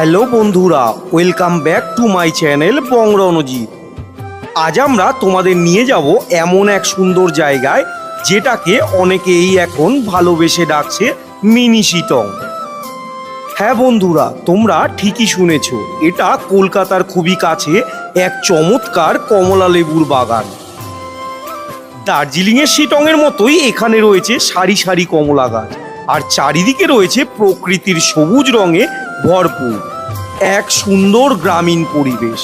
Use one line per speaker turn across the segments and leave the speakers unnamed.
Hello বন্ধুরা, welcome back to my channel বংরণজিৎ আজ আমরা তোমাদের নিয়ে যাব এমন এক সুন্দর জায়গায়, যেটাকে অনেকেই এখন ভালোবেসে ডাকছে মিনি শিটং হ্যাঁ বন্ধুরা, তোমরা ঠিকই শুনেছ, এটা কলকাতার খুবই কাছে এক চমৎকার কমলা লেবুর বাগান। দার্জিলিংয়ের শিটংয়ের মতোই এখানে রয়েছে সারি সারি কমলা গাছ, আর চারিদিকে রয়েছে প্রকৃতির সবুজ রঙে ভরপুর, এক সুন্দর গ্রামীণ পরিবেশ।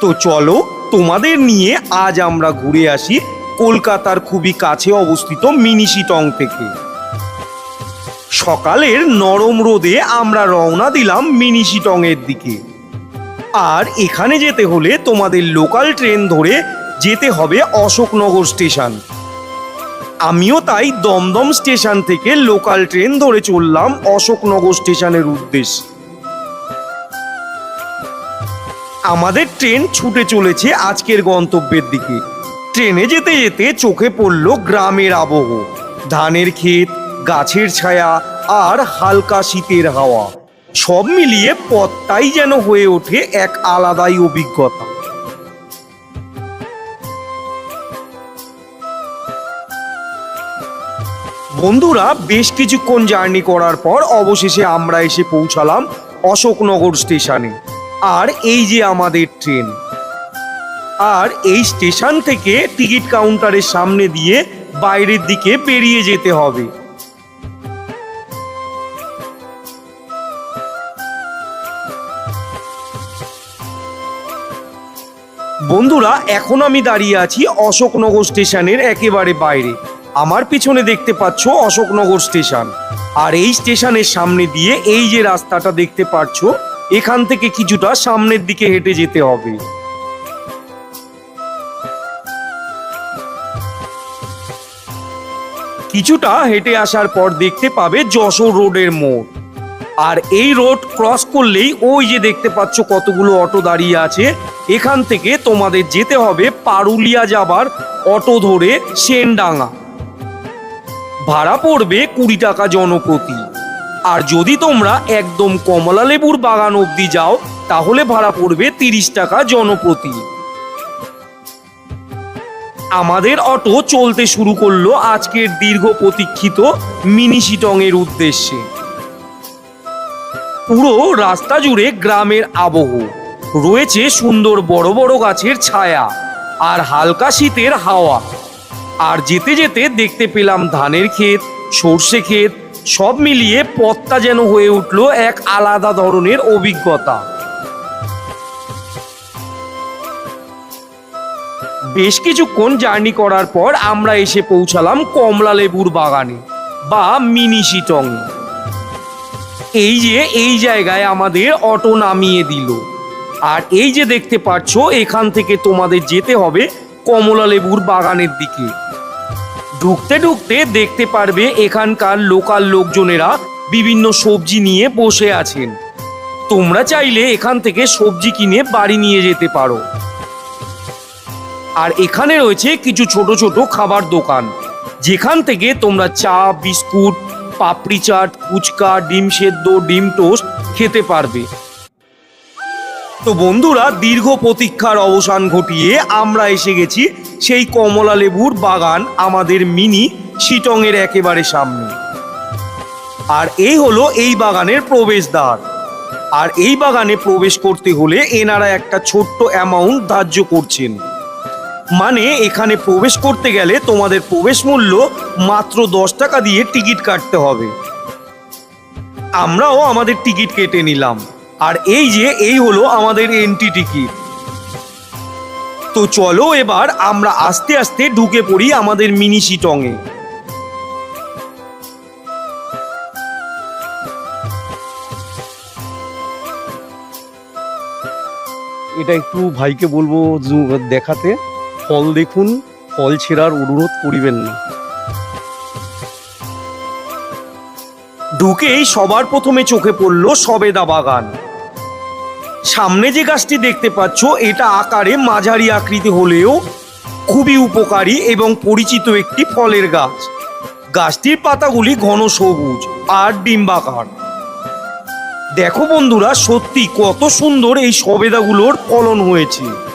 তো চলো তোমাদের নিয়ে আজ আমরা ঘুরে আসি কলকাতার খুবই কাছে অবস্থিত মিনি শিটং থেকে। সকালের নরম রোদে আমরা রওনা দিলাম মিনি শিটংয়ের দিকে। আর এখানে যেতে হলে তোমাদের লোকাল ট্রেন ধরে যেতে হবে অশোকনগর স্টেশন। আমিও তাই দমদম স্টেশন থেকে লোকাল ট্রেন ধরে চললাম অশোকনগর স্টেশনের উদ্দেশ্যে। আমাদের ট্রেন ছুটে চলেছে আজকের গন্তব্যের দিকে। ট্রেনে যেতে যেতে চোখে পড়ল গ্রামের আবহ। ধানের ক্ষেত, গাছের ছায়া আর হালকা শীতের হাওয়া। সব মিলিয়ে পথটাই যেন হয়ে ওঠে এক আলাদাই অভিজ্ঞতা। বন্ধুরা, বেশ কিছুক্ষণ জার্নি করার পর অবশেষে আমরা এসে পৌঁছালাম অশোকনগর স্টেশনে। আর এই যে আমাদের ট্রেন, আর এই স্টেশন থেকে টিকিট কাউন্টারের সামনে দিয়ে বাইরের দিকে বেরিয়ে যেতে হবে। বন্ধুরা, এখন আমি দাঁড়িয়ে আছি অশোকনগর স্টেশনের একেবারে বাইরে। আমার পিছনে দেখতে পাচ্ছ অশোকনগর স্টেশন। আর এই স্টেশনের সামনে দিয়ে এই যে রাস্তাটা দেখতে পাচ্ছ, এখান থেকে কিছুটা সামনের দিকে হেঁটে যেতে হবে। কিছুটা হেঁটে আসার পর দেখতে পাবে যশোর রোডের মোড়। আর এই রোড ক্রস করলেই ওই যে দেখতে পাচ্ছ কতগুলো অটো দাঁড়িয়ে আছে, এখান থেকে তোমাদের যেতে হবে পারুলিয়া যাবার অটো ধরে সেনডাঙ্গা। ভাড়া পড়বে কুড়ি টাকা জনপ্রতি। আর যদি তোমরা একদম কমলা লেবুর বাগান অবধি যাও, তাহলে ভাড়া পড়বে তিরিশ টাকা জনপ্রতি। আমাদের অটো চলতে শুরু করল আজকের দীর্ঘ প্রতীক্ষিত মিনি শিটংয়ের উদ্দেশ্যে। পুরো রাস্তা জুড়ে গ্রামের আবহ। রয়েছে সুন্দর বড় বড় গাছের ছায়া আর হালকা শীতের হাওয়া। আর যেতে যেতে দেখতে পেলাম ধানের ক্ষেত, সর্ষে ক্ষেত, সব মিলিয়ে পথটা যেন হয়ে উঠল এক আলাদা ধরনের অভিজ্ঞতা। বেশ কিছুক্ষণ জার্নি করার পর আমরা এসে পৌঁছালাম কমলা লেবুর বাগানে বা মিনি শিটং। এই যে এই জায়গায় আমাদের অটো নামিয়ে দিল। আর এই যে দেখতে পাচ্ছ, এখান থেকে তোমাদের যেতে হবে কমলা লেবুর বাগানের দিকে। ঢুকতে ঢুকতে দেখতে পারবে এখানকার লোকাল লোকজনেরা বিভিন্ন সবজি নিয়ে বসে আছেন। তোমরা চাইলে এখান থেকে সবজি কিনে বাড়ি নিয়ে যেতে পারো। আর এখানে রয়েছে কিছু ছোট ছোট খাবার দোকান। যেখান থেকে তোমরা চা, বিস্কুট, পাপড়ি চাট, ফুচকা, ডিম সেদ্ধ, ডিম টোস্ট খেতে পারবে। তো বন্ধুরা, দীর্ঘ প্রতীক্ষার অবসান ঘটিয়ে আমরা এসে গেছি সেই কমলা লেবুর বাগান, আমাদের মিনি শিটংয়ের একেবারে সামনে। আর এই হলো এই বাগানের প্রবেশদ্বার। আর এই বাগানে প্রবেশ করতে হলে এনারা একটা ছোট্ট অ্যামাউন্ট ধার্য করছেন। মানে এখানে প্রবেশ করতে গেলে তোমাদের প্রবেশ মূল্য মাত্র দশ টাকা দিয়ে টিকিট কাটতে হবে। আমরাও আমাদের টিকিট কেটে নিলাম। আর এই যে এই হলো আমাদের এন্ট্রি টিকিট তো চলো এবার আমরা আস্তে আস্তে ঢুকে পড়ি আমাদের মিনি শিটংয়ে এটা একটু ভাইকে বলব দেখাতে। ফল দেখুন ফল ছেঁড়ার অনুরোধ করিবেন না। ঢুকেই সবার প্রথমে চোখে পড়ল সবেদা বাগান। সামনে যে গাছটি দেখতে পাচ্ছ, এটা আকারে মাঝারি আকৃতি হলেও খুবই উপকারী এবং পরিচিত একটি ফলের গাছ। গাছটির পাতাগুলি ঘন সবুজ আর ডিম্বাকার। দেখো বন্ধুরা, সত্যি কত সুন্দর এই সবেদাগুলোর ফলন হয়েছে।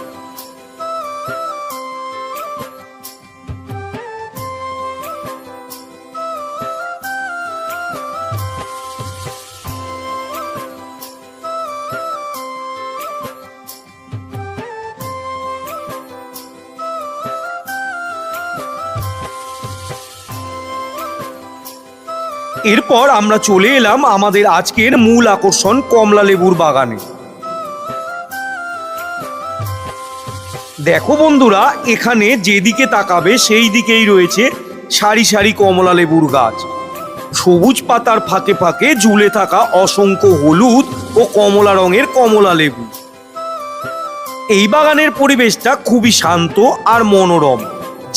এরপর আমরা চলে এলাম আমাদের আজকের মূল আকর্ষণ কমলা লেবুর বাগানে। দেখো বন্ধুরা, এখানে যেদিকে তাকাবে সেই দিকেই রয়েছে সারি সারি কমলা লেবুর গাছ। সবুজ পাতার ফাঁকে ফাঁকে ঝুলে থাকা অসংখ্য হলুদ ও কমলা রঙের কমলা লেবু এই বাগানের পরিবেশটা খুবই শান্ত আর মনোরম,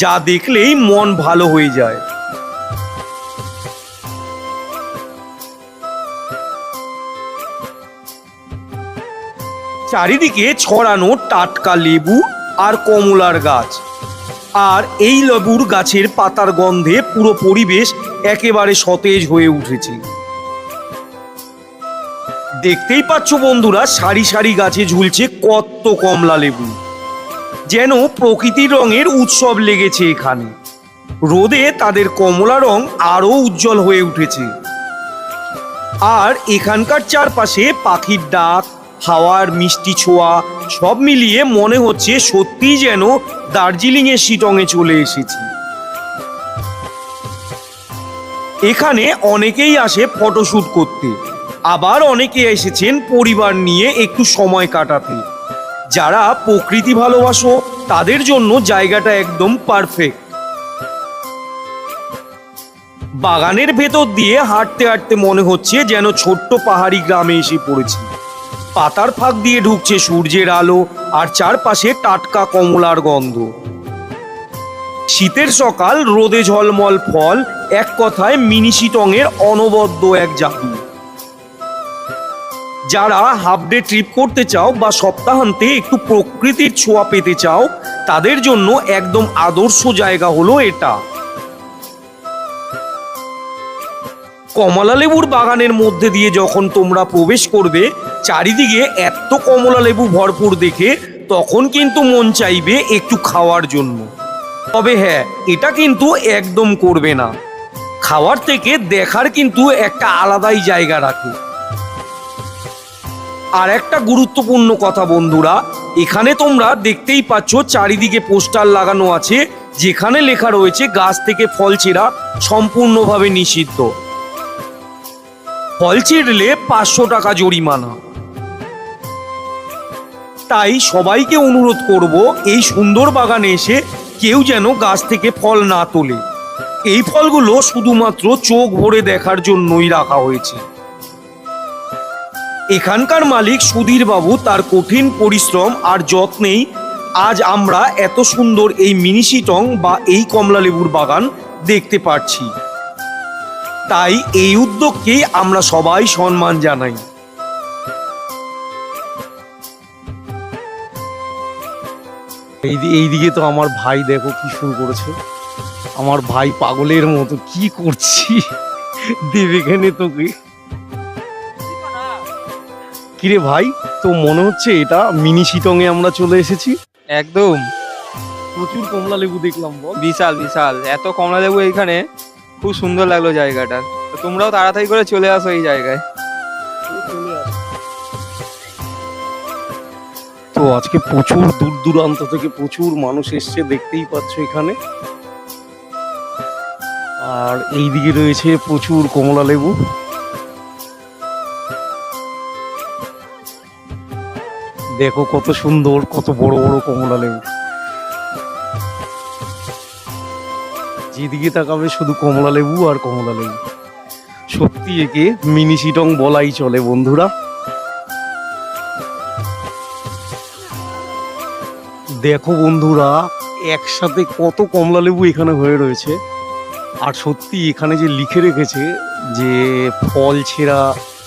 যা দেখলেই মন ভালো হয়ে যায়। চারিদিকে ছড়ানো টাটকা লেবু আর কমলার গাছ। আর এই লেবুর গাছের পাতার গন্ধে পুরো পরিবেশ একেবারে সতেজ হয়ে উঠেছে। দেখতেই পাচ্ছ বন্ধুরা, সারি সারি গাছে ঝুলছে কত কমলা লেবু। যেন প্রকৃতির রঙের উৎসব লেগেছে এখানে। রোদে তাদের কমলা রং আরও উজ্জ্বল হয়ে উঠেছে। আর এখানকার চারপাশে পাখির ডাক হাওয়ার, মিষ্টি ছোঁয়া, সব মিলিয়ে মনে হচ্ছে সত্যিই যেন দার্জিলিংয়ের শিটংয়ে চলে এসেছি। এখানে অনেকেই আসে ফটোশ্যুট করতে, আবার অনেকে এসেছেন পরিবার নিয়ে একটু সময় কাটাতে। যারা প্রকৃতি ভালোবাসো, তাদের জন্য জায়গাটা একদম পারফেক্ট। বাগানের ভেতর দিয়ে হাঁটতে হাঁটতে মনে হচ্ছে যেন ছোট্ট পাহাড়ি গ্রামে এসে পড়েছি। পাতার ফাঁক দিয়ে ঢুকছে সূর্যের আলো আর চারপাশে টাটকা কমলার গন্ধ। শীতের সকাল, রোদে ঝলমল ফল, এক কথায় মিনি শিটংয়ের অনবদ্য এক জাদু যারা হাফ ডে ট্রিপ করতে চাও বা সপ্তাহান্তে একটু প্রকৃতির ছোঁয়া পেতে চাও, তাদের জন্য একদম আদর্শ জায়গা হলো এটা। কমলা লেবুর বাগানের মধ্যে দিয়ে যখন তোমরা প্রবেশ করবে চারিদিকে এত কমলা লেবু ভরপুর দেখে তখন কিন্তু মন চাইবে একটু খাওয়ার জন্য। তবে হ্যাঁ এটা কিন্তু একদম করবে না। খাওয়ার থেকে দেখার কিন্তু একটা আলাদাই জায়গা রাখে। আর একটা গুরুত্বপূর্ণ কথা বন্ধুরা, এখানে তোমরা দেখতেই পাচ্ছ চারিদিকে পোস্টার লাগানো আছে, যেখানে লেখা রয়েছে গাছ থেকে ফল ছেঁড়া সম্পূর্ণভাবে নিষিদ্ধ। ফল ছিঁড়লে পাঁচশো টাকা জরিমানা। তাই সবাইকে অনুরোধ করব, এই সুন্দর বাগানে এসে কেউ যেন গাছ থেকে ফল না তোলে। এই ফলগুলো শুধুমাত্র চোখ ভরে দেখার জন্যই রাখা হয়েছে। এখানকার মালিক সুধীর বাবু তার কঠিন পরিশ্রম আর যত্নেই আজ আমরা এত সুন্দর এই মিনি শিটং বা এই কমলা লেবুর বাগান দেখতে পাচ্ছি তাই এই উদ্যোগকেই আমরা সবাই সম্মান জানাই।
এইদিকে তো আমার ভাই দেখো কি শুরু করেছে। আমার ভাই পাগলের মতো কি করছি? দেবেখানে তোকে। কিরে ভাই তো মনে হচ্ছে এটা মিনি শিটং এ আমরা চলে এসেছি?
একদম।
প্রচুর কমলা লেবু দেখলাম বল।
বিশাল বিশাল। এত কমলা লেবু এইখানে। খুব সুন্দর লাগল জায়গাটা। তোমরাও তাড়াতাড়ি করে চলে আসো এই জায়গায়।
তো আজকে প্রচুর দূর দূরান্ত থেকে প্রচুর মানুষ এসছে, দেখতেই পাচ্ছ এখানে। আর এইদিকে রয়েছে প্রচুর কমলা লেবু। দেখো কত সুন্দর, কত বড় বড় কমলা লেবু। যেদিকে তাকাবে শুধু কমলা লেবু আর কমলা লেবু। সত্যি একে মিনি শিটং বলাই চলে, বন্ধুরা। দেখো বন্ধুরা, একসাথে কত কমলা লেবু এখানে হয়ে রয়েছে। আর সত্যি এখানে যে লিখে রেখেছে যে ফল ছেঁড়া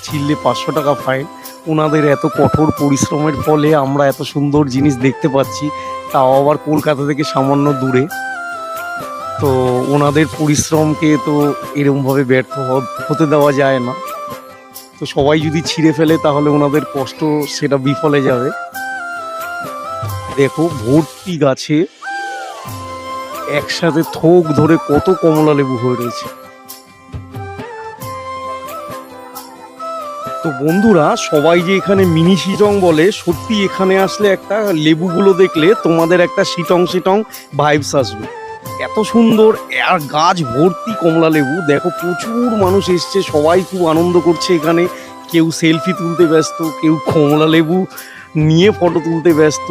ছিললে পাঁচশো টাকা ফাইন, ওনাদের এত কঠোর পরিশ্রমের ফলে আমরা এত সুন্দর জিনিস দেখতে পাচ্ছি, তাও আবার কলকাতা থেকে সামান্য দূরে। তো ওনাদের পরিশ্রমকে তো এরমভাবে ব্যর্থ হতে দেওয়া যায় না। তো সবাই যদি ছিঁড়ে ফেলে তাহলে ওনাদের কষ্ট সেটা বিফলে যাবে। দেখো, ভর্তি গাছে একসাথে থোক ধরে কত কমলা লেবু হয়ে রয়েছে। তো বন্ধুরা, সবাই যে এখানে মিনি শিটং বলে, সত্যি এখানে আসলে একটা লেবুগুলো দেখলে তোমাদের একটা শিটং শিটং ভাইবস আসবে। এত সুন্দর, আর গাছ ভর্তি কমলা লেবু। দেখো, প্রচুর মানুষ এসছে, সবাই খুব আনন্দ করছে এখানে। কেউ সেলফি তুলতে ব্যস্ত, কেউ কমলা লেবু নিয়ে ফটো তুলতে ব্যস্ত।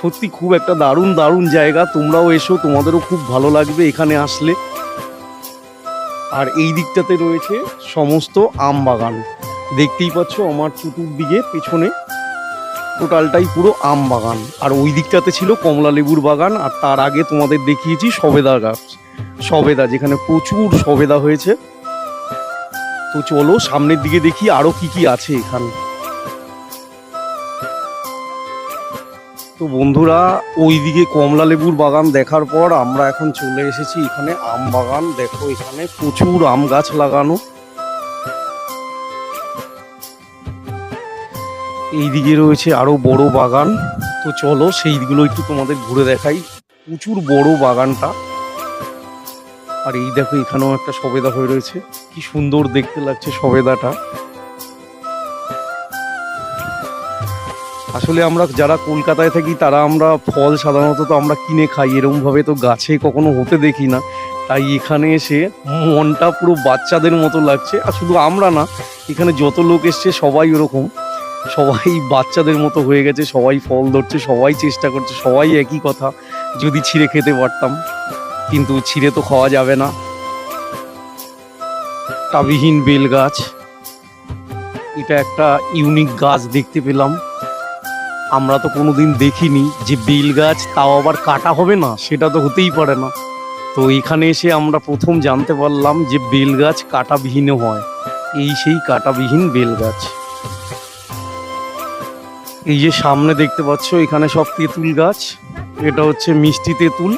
সত্যি খুব একটা দারুণ দারুণ জায়গা। তোমরাও এসো, তোমাদেরও খুব ভালো লাগবে এখানে আসলে। আর এই দিকটাতে রয়েছে সমস্ত আম বাগান। দেখতেই পাচ্ছ আমার চতুর্দিকে, পেছনে টোটালটাই পুরো আম বাগান। আর ওই দিকটাতে ছিল কমলা লেবুর বাগান, আর তার আগে তোমাদের দেখিয়েছি সবেদা গাছ। সবেদা, যেখানে প্রচুর সবেদা হয়েছে। তো চলো, সামনের দিকে দেখি আরও কি কি আছে এখানে। তো বন্ধুরা, ওইদিকে কমলা লেবুর বাগান দেখার পর আমরা এখন চলে এসেছি এখানে আম বাগান। দেখো এখানে প্রচুর আম গাছ লাগানো। এইদিকে রয়েছে আরও বড় বাগান। তো চলো সেইগুলো একটু তোমাদের ঘুরে দেখাই। প্রচুর বড় বাগানটা। আর এই দেখো এখানেও একটা সবেদা হয়ে রয়েছে। কি সুন্দর দেখতে লাগছে সবেদাটা। আসলে আমরা যারা কলকাতায় থাকি, তারা আমরা ফল সাধারণত তো আমরা কিনে খাই। এরকম ভাবে তো গাছে কখনো হতে দেখি না। তাই এখানে এসে মনটা পুরো বাচ্চাদের মতো লাগছে। আর শুধু আমরা না, এখানে যত লোক এসছে, সবাই ওরকম। সবাই বাচ্চাদের মতো হয়ে গেছে, সবাই ফল ধরছে, সবাই চেষ্টা করছে, সবাই একই কথা, যদি ছিঁড়ে খেতে পারতাম। কিন্তু ছিঁড়ে তো খাওয়া যাবে না। টাবিহীন বেল গাছ। এটা একটা ইউনিক গাছ দেখতে পেলাম। আমরা তো কোনোদিন দেখিনি যে বেল গাছ তাও আবার কাটা হবে না, সেটা তো হতেই পারে না। তো এখানে এসে আমরা প্রথম জানতে পারলাম যে বেল গাছ কাটাবিহীনও হয়। এই সেই কাটাবিহীন বেল গাছ। এই যে সামনে দেখতে পাচ্ছ, এখানে সব তেঁতুল গাছ। এটা হচ্ছে মিষ্টি তেঁতুল।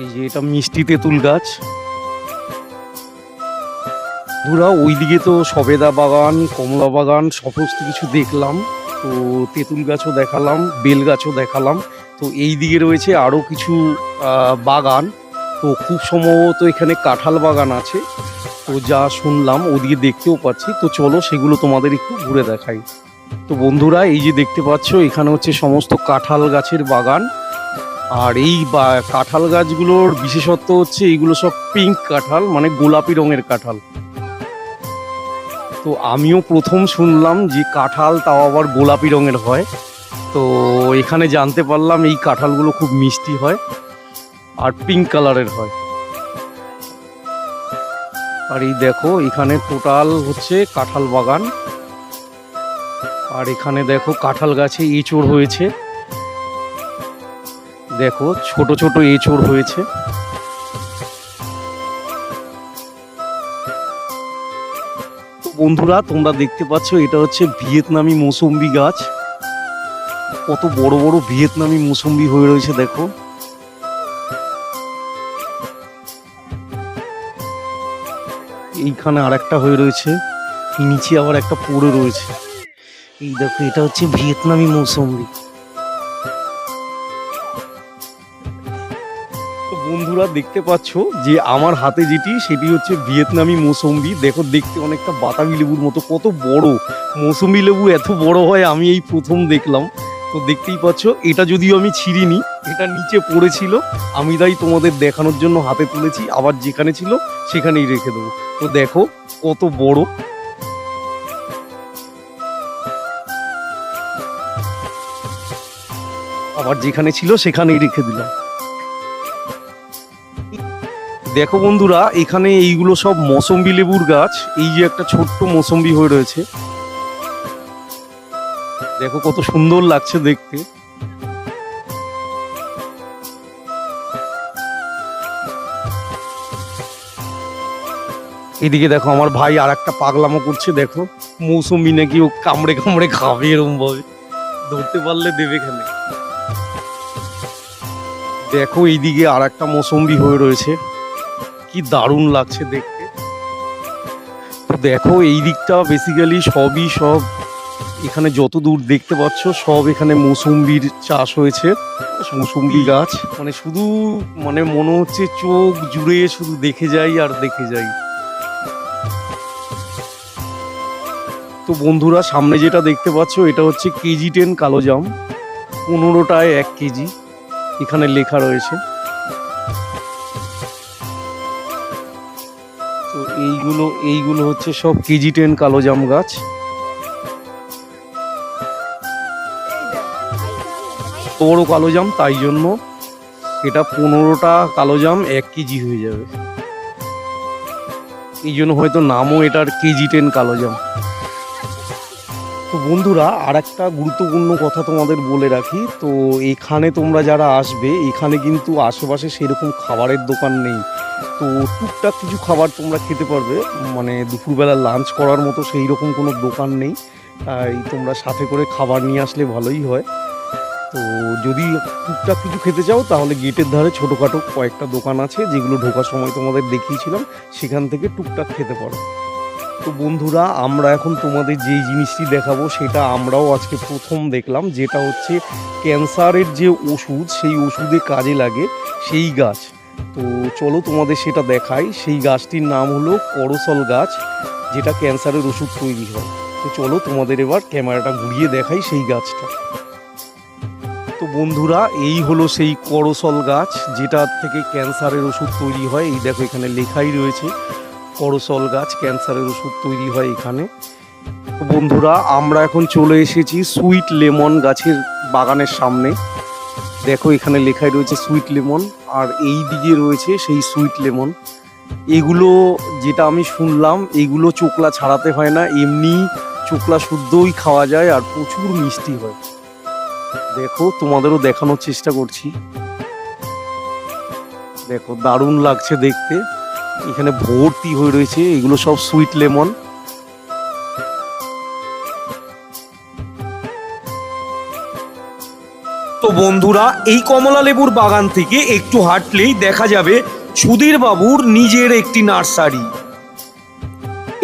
এই যে এটা মিষ্টি তেঁতুল গাছ। ধুরা ওইদিকে তো সবেদা বাগান, কমলা বাগান, সমস্ত কিছু দেখলাম। তো তেঁতুল গাছও দেখালাম, বেল গাছও দেখালাম। তো এই দিকে রয়েছে আরও কিছু বাগান। তো খুব সম্ভবত এখানে কাঁঠাল বাগান আছে। তো যা শুনলাম, ওদিকে দেখতেও পাচ্ছি। তো চলো সেগুলো তোমাদের একটু ঘুরে দেখাই। তো বন্ধুরা, এই যে দেখতে পাচ্ছ, এখানে হচ্ছে সমস্ত কাঁঠাল গাছের বাগান। আর এই বা- কাঁঠাল গাছগুলোর বিশেষত্ব হচ্ছে এইগুলো সব পিঙ্ক কাঁঠাল মানে গোলাপি রঙের কাঁঠাল। তো আমিও প্রথম শুনলাম যে কাঁঠাল তাও আবার গোলাপি রঙের হয়। তো এখানে জানতে পারলাম এই কাঁঠালগুলো খুব মিষ্টি হয় আর পিঙ্ক কালারের হয়। আর এই দেখো, এখানে টোটাল হচ্ছে কাঁঠাল বাগান। আর এখানে দেখো কাঁঠাল গাছে এঁচড় হয়েছে। দেখো, ছোট ছোট এঁচড় হয়েছে। বন্ধুরা, তোমরা দেখতে পাচ্ছ, এটা হচ্ছে ভিয়েতনামি মৌসুম্বি গাছ। কত বড় বড় ভিয়েতনামি মৌসুম্বি হয়ে রয়েছে, দেখো। এইখানে আর একটা হয়ে রয়েছে, নিচে আবার একটা পড়ে রয়েছে। এই দেখো, এটা হচ্ছে ভিয়েতনামি মৌসুম্বি। বন্ধুরা দেখতে পাচ্ছ যে আমার হাতে যেটি, সেটি হচ্ছে ভিয়েতনামি মৌসুম্বি। দেখো দেখতে অনেকটা বাতাবি লেবুর মতো, কত বড়। মৌসুম্বি লেবু এত বড় হয়, আমি এই প্রথম দেখলাম। তো দেখতেই পাচ্ছ, এটা যদিও আমি ছিঁড়িনি, এটা নিচে পড়েছিল। আমি তাই তোমাদের দেখানোর জন্য হাতে তুলেছি, আবার যেখানে ছিল, সেখানেই রেখে দেবো। তো দেখো, কত বড়। আবার যেখানে ছিল, সেখানেই রেখে দিলাম। দেখো বন্ধুরা, এখানে এইগুলো সব মৌসম্বি লেবুর গাছ। এই যে একটা ছোট্ট মৌসম্বি হয়ে রয়েছে। দেখো কত সুন্দর লাগছে দেখতে। এদিকে দেখো আমার ভাই আর একটা পাগলামো করছে, দেখো। মৌসুমি নাকি ও কামড়ে কামড়ে খাবে এরকম ভাবে। ধরতে পারলে দেবে এখানে। দেখো এইদিকে আর একটা মৌসম্বি হয়ে রয়েছে। কি দারুণ লাগছে দেখতে। তো দেখো, এই দিকটা বেসিক্যালি সবই সব এখানে যত দূর দেখতে পাচ্ছ, সব এখানে মৌসুম্বির চাষ হয়েছে। মৌসুম্বি গাছ মানে শুধু মানে মনে হচ্ছে চোখ জুড়ে শুধু দেখে যাই আর দেখে যাই। তো বন্ধুরা, সামনে যেটা দেখতে পাচ্ছ, এটা হচ্ছে কেজি টেন কালো জাম, পনেরোটায় এক কেজি, এখানে লেখা রয়েছে। এইগুলো এইগুলো হচ্ছে সব কেজি টেন কালো জাম গাছ। বড় কালো জাম, তাই জন্য এটা পনেরোটা কালো জাম এক কেজি হয়ে যাবে। এই জন্য হয়তো নামও এটার কেজি টেন কালো জাম। তো বন্ধুরা আর একটা গুরুত্বপূর্ণ কথা তোমাদের বলে রাখি। তো এখানে তোমরা যারা আসবে, এখানে কিন্তু আশেপাশে সেরকম খাবারের দোকান নেই। তো টুকটাক কিছু খাবার তোমরা খেতে পারবে। মানে দুপুরবেলা লাঞ্চ করার মতো সেই রকম কোনো দোকান নেই। তাই তোমরা সাথে করে খাবার নিয়ে আসলে ভালোই হয়। তো যদি টুকটাক কিছু খেতে চাও, তাহলে গেটের ধারে ছোটোখাটো কয়েকটা দোকান আছে, যেগুলো ঢোকার সময় তোমাদের দেখিয়েছিলাম। সেখান থেকে টুকটাক খেতে পারো। তো বন্ধুরা, আমরা এখন তোমাদের যেই জিনিসটি দেখাবো, সেটা আমরাও আজকে প্রথম দেখলাম, যেটা হচ্ছে ক্যান্সারের যে ওষুধ, সেই ওষুধে কাজে লাগে সেই গাছ। তো চলো তোমাদের সেটা দেখাই। সেই গাছটির নাম হলো করসল গাছ, যেটা ক্যান্সারের ওষুধ তৈরি হয়। তো চলো তোমাদের এবার ক্যামেরাটা ঘুরিয়ে দেখাই সেই গাছটা। তো বন্ধুরা, এই হলো সেই করসল গাছ যেটা থেকে ক্যান্সারের ওষুধ তৈরি হয়। এই দেখো এখানে লেখাই রয়েছে করসল গাছ, ক্যান্সারের ওষুধ তৈরি হয় এখানে। বন্ধুরা, আমরা এখন চলে এসেছি সুইট লেমন গাছের বাগানের সামনে। দেখো, এখানে লেখাই রয়েছে সুইট লেমন, আর এই দিকে রয়েছে সেই সুইট লেমন। এগুলো, যেটা আমি শুনলাম, এগুলো চোকলা ছাড়াতে হয় না, এমনি চোকলা শুদ্ধই খাওয়া যায় আর প্রচুর মিষ্টি হয়। দেখো, তোমাদেরও দেখানোর চেষ্টা করছি। দেখো, দারুণ লাগছে দেখতে। এখানে ভর্তি হয়ে রয়েছে, এগুলো সব সুইট লেমন
তো বন্ধুরা, এই কমলা লেবুর বাগান থেকে একটু হাঁটলেই দেখা যাবে সুধীর বাবুর নিজের একটি নার্সারি।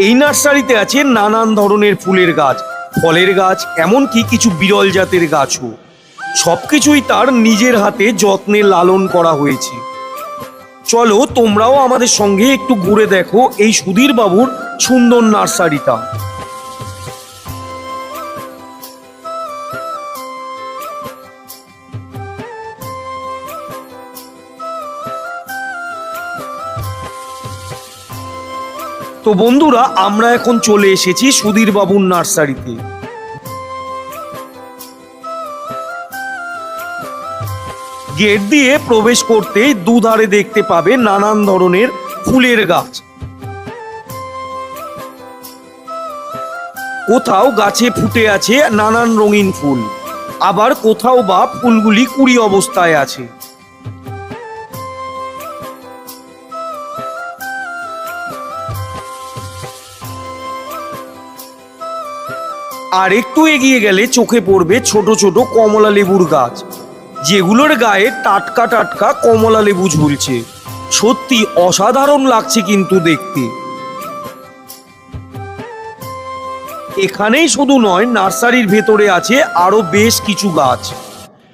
এই নার্সারিতে আছে নানান ধরনের ফুলের গাছ, ফলের গাছ, এমনকি কিছু বিরল জাতের গাছও। সবকিছুই তার নিজের হাতে যত্নে লালন করা হয়েছে। চলো তোমরাও আমাদের সঙ্গে একটু ঘুরে দেখো এই সুধীর বাবুর সুন্দর নার্সারিটা। তো বন্ধুরা, আমরা এখন চলে এসেছি সুধীর বাবুর নার্সারিতে। গেট দিয়ে প্রবেশ করতেই দুধারে দেখতে পাবে নানান ধরনের ফুলের গাছ। কোথাও গাছে ফুটে আছে নানান রঙিন ফুল, আবার কোথাও বা ফুলগুলি কুড়ি অবস্থায় আছে। আর একটু এগিয়ে গেলে চোখে পড়বে ছোট ছোট কমলা লেবুর গাছ। যেগুলোর গায়ে টাটকা টাটকা কমলা লেবু ঝুলছে। সত্যি অসাধারণ লাগছে কিন্তু দেখতে। এখানেই শুধু নয়, নার্সারির ভেতরে আছে আরও বেশ কিছু গাছ।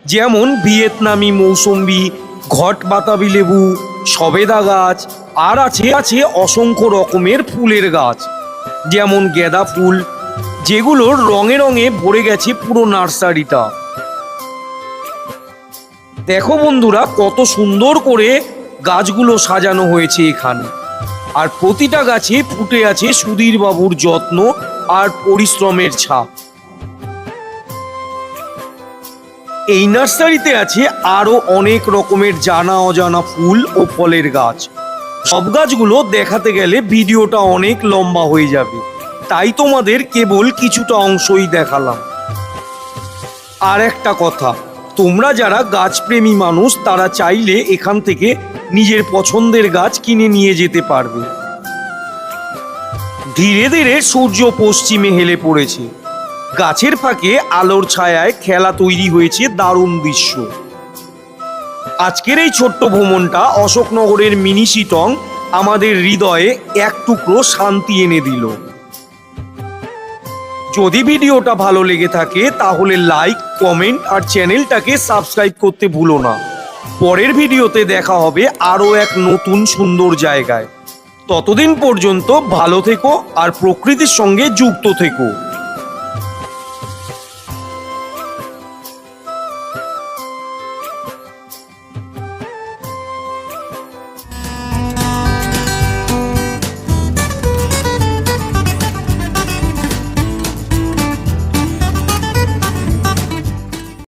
যেমন ভিয়েতনামি মৌসম্বি ঘট বাতাবি লেবু, সবেদা গাছ, আর আছে আছে অসংখ্য রকমের ফুলের গাছ। যেমন গেঁদা ফুল, যেগুলোর রঙে রঙে ভরে গেছে পুরো নার্সারিটা। দেখো বন্ধুরা, কত সুন্দর করে গাছগুলো সাজানো হয়েছে এখানে। আর প্রতিটা গাছে ফুটে আছে সুধীর বাবুর যত্ন আর পরিশ্রমের ছাপ। এই নার্সারিতে আছে আরও অনেক রকমের জানা অজানা ফুল ও ফলের গাছ। সব গাছগুলো দেখাতে গেলে ভিডিওটা অনেক লম্বা হয়ে যাবে। তাই তোমাদের কেবল কিছুটা অংশই দেখালাম। আর একটা কথা তোমরা যারা গাছপ্রেমী মানুষ, তারা চাইলে এখান থেকে নিজের পছন্দের গাছ কিনে নিয়ে যেতে পারবে। ধীরে ধীরে সূর্য পশ্চিমে হেলে পড়েছে। গাছের ফাঁকে আলোর ছায়ায় খেলা তৈরি হয়েছে দারুণ দৃশ্য। আজকের এই ছোট্ট ভ্রমণটা অশোকনগরের মিনি শিটং আমাদের হৃদয়ে এক টুকরো শান্তি এনে দিল। যদি ভিডিওটা ভালো লেগে থাকে, তাহলে লাইক কমেন্ট আর চ্যানেলটাকে সাবস্ক্রাইব করতে ভুলো না। পরের ভিডিওতে দেখা হবে আরও এক নতুন সুন্দর জায়গায়। ততদিন পর্যন্ত ভালো থেকো আর প্রকৃতির সঙ্গে যুক্ত থেকো।